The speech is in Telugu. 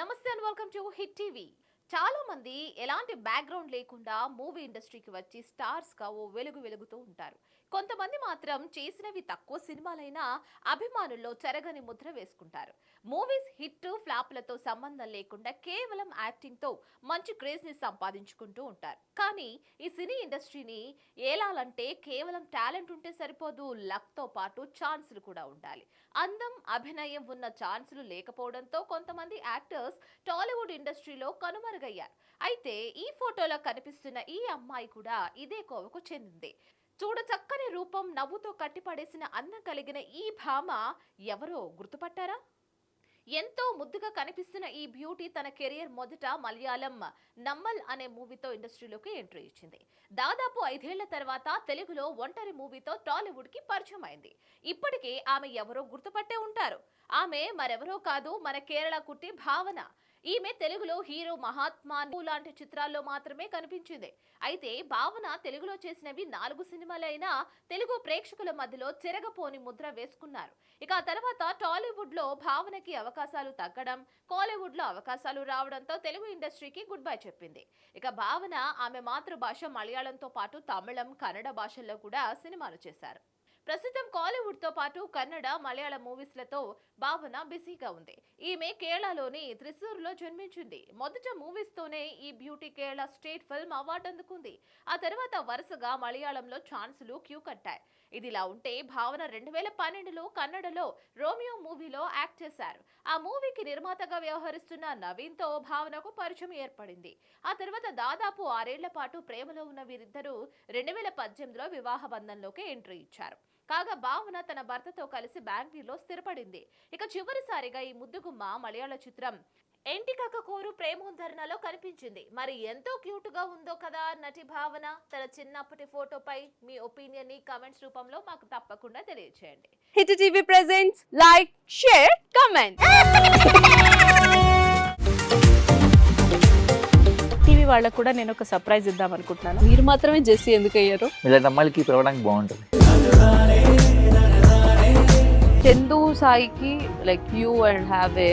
నమస్తే and welcome to Hit TV చాలా మంది ఎలాంటి బ్యాక్గ్రౌండ్ లేకుండా మూవీ ఇండస్ట్రీకి వచ్చి స్టార్స్గా ఓ వెలుగు వెలుగుతూ ఉంటారు. కొంతమంది మాత్రం చేసినవి తక్కువ సినిమాలైనా అభిమానుల్లో చెరగని ముద్ర వేసుకుంటారు. మూవీస్ హిట్ ఫ్లాప్లతో సంబంధం లేకుండా కేవలం యాక్టింగ్తో మంచి క్రేజ్ని సంపాదించుకుంటూ ఉంటారు. కానీ ఈ సినీ ఇండస్ట్రీని ఏలాలంటే కేవలం టాలెంట్ ఉంటే సరిపోదు లక్తో పాటు ఛాన్సులు కూడా ఉండాలి. అందం అభినయం ఉన్న ఛాన్సులు లేకపోవడంతో కొంతమంది యాక్టర్స్ టాలీవుడ్ ఇండస్ట్రీలో కనుమరు అయ్యారు అయితే ఈ ఫోటోలో కనిపిస్తున్న ఈ అమ్మాయి కూడా ఇదే కోవకు చెందింది. చూడ చక్కని రూపం నవ్వుతో కట్టిపడేసిన అన్నం కలిగిన ఈ భామ ఎవరో గుర్తుపట్టారా? ఎంతో ముద్దుగా కనిపిస్తున్న ఈ బ్యూటీ తన కెరియర్ మొదట మలయాళం నమ్మల్ అనే మూవీతో ఇండస్ట్రీలోకి ఎంట్రీ ఇచ్చింది. దాదాపు ఐదేళ్ళ తర్వాత తెలుగులో ఒంటరి మూవీతో టాలీవుడ్కి పరిచయం అయింది ఇప్పటికే ఆమె ఎవరో గుర్తుపట్టే ఉంటారు. ఆమె మరెవరో కాదు మన కేరళ కుట్టి భావన. ఈమె తెలుగులో హీరో మహాత్మా లాంటి చిత్రాల్లో మాత్రమే కనిపించింది. అయితే భావన తెలుగులో చేసినవి నాలుగు సినిమాలైనా తెలుగు ప్రేక్షకుల మధ్యలో చెరగపోని ముద్ర వేసుకున్నారు. ఇక ఆ తర్వాత టాలీవుడ్లో భావనకి అవకాశాలు తగ్గడం కాలీవుడ్లో అవకాశాలు రావడంతో తెలుగు ఇండస్ట్రీకి గుడ్ బై చెప్పింది. ఇక భావన ఆమె మాతృభాష మలయాళంతో పాటు తమిళం కన్నడ భాషల్లో కూడా సినిమాలు చేశారు. ప్రస్తుతం కాలీవుడ్తో పాటు కన్నడ మలయాళ మూవీస్లతో భావన బిజీగా ఉంది. ఈమె కేరళలోని త్రిశూర్లో జన్మించింది. మొదట మూవీస్ తోనే ఈ beauty Kerala state film award అందుకుంది. ఆ తర్వాత వరుసగా మలయాళంలో ఛాన్సులు క్యూ కట్టాయి. ఇదిలా ఉంటే భావన రెండు వేల పన్నెండులో కన్నడలో రోమియో మూవీలో యాక్ట్ చేశారు. ఆ మూవీకి నిర్మాతగా వ్యవహరిస్తున్న నవీన్తో భావనకు పరిచయం ఏర్పడింది. ఆ తర్వాత దాదాపు ఆరేళ్ళ పాటు ప్రేమలో ఉన్న వీరిద్దరూ రెండు వేల పద్దెనిమిదిలో వివాహ బంధంలోకి ఎంట్రీ ఇచ్చారు. కాగా భావన తన భర్తతో కలిసి బెంగళూరులో స్థిరపడింది. ఇక చివరిసారిగా ఈ ముద్దుగుమ్మ మలయాళ చిత్రం ఎంటికక కోరు ప్రేమోద్ధరణలో కనిపించింది. మరి ఎంతో క్యూట్గా ఉందో కదా నటి భావన? తన చిన్నప్పటి ఫోటోపై మీ ఒపీనియన్ని కామెంట్స్ రూపంలో మాకు తప్పకుండా తెలియజేయండి Hit TV presents like share comment. TV వాళ్ళకు కూడా నేను ఒక సర్ప్రైజ్ ఇద్దాం అనుకుంటున్నాను. మీరు మాత్రమే జెస్సీ ఎందుకు అయ్యారు? ఇలాంటి అమ్మాయిలకి పిలవడానికి బాగుంటుంది. చందు సాయికి like you and have a